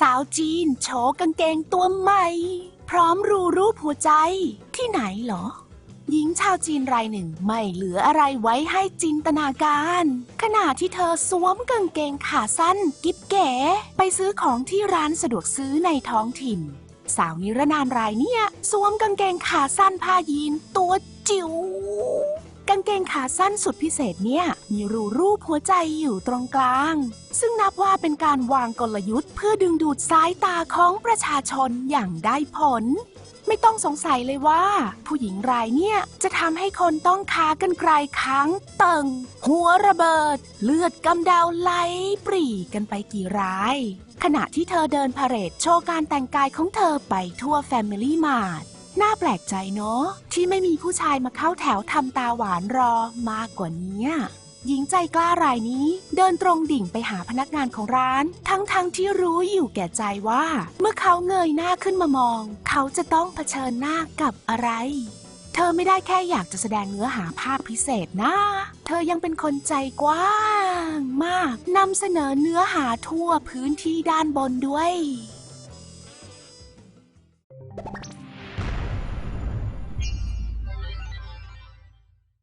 สาวจีนโชว์กางเกงตัวใหม่ พร้อมรูรูปหัวใจ ที่ไหนเหรอ หญิงชาวจีนรายหนึ่งไม่เหลืออะไรไว้ให้จินตนาการ ขณะที่เธอสวมกางเกงขาสั้น กิ๊บเก๋ไปซื้อของที่ร้านสะดวกซื้อในท้องถิ่น สาวนิรนามรายเนี่ยสวมกางเกงขาสั้นผ้ายีนตัวจิ๋ว กางเกงขาสั้นสุดพิเศษเนี่ย มีรูรูปหัวใจอยู่ตรงกลาง ซึ่งนับว่าเป็นการวางกลยุทธ์ เพื่อดึงดูดสายตาของประชาชนอย่างได้ผล ไม่ต้องสงสัยเลยว่า ผู้หญิงรายเนี่ย จะทำให้คนต้องคากันไกลค้างเติงหัวระเบิด เลือดกำเดาไหลปรีกันไปกี่ราย ขณะที่เธอเดินพาเหรดโชว์การแต่งกายของเธอไปทั่ว Family Mart น่าแปลกใจเนาะที่ไม่มีผู้ชายมาเข้าแถวทำตาหวานรอมากกว่านี้หญิงใจกล้ารายนี้เดินตรงดิ่งไปหาพนักงานของร้าน ทั้งๆทที่รู้อยู่แก่ใจว่า เมื่อเขาเงยหน้าขึ้นมามอง เขาจะต้องเผชิญหน้ากับอะไร เธอไม่ได้แค่อยากจะแสดงเนื้อหาภาคพิเศษนะ เธอยังเป็นคนใจกว้างมากนำเสนอเนื้อหาทั่วพื้นที่ด้านบนด้วย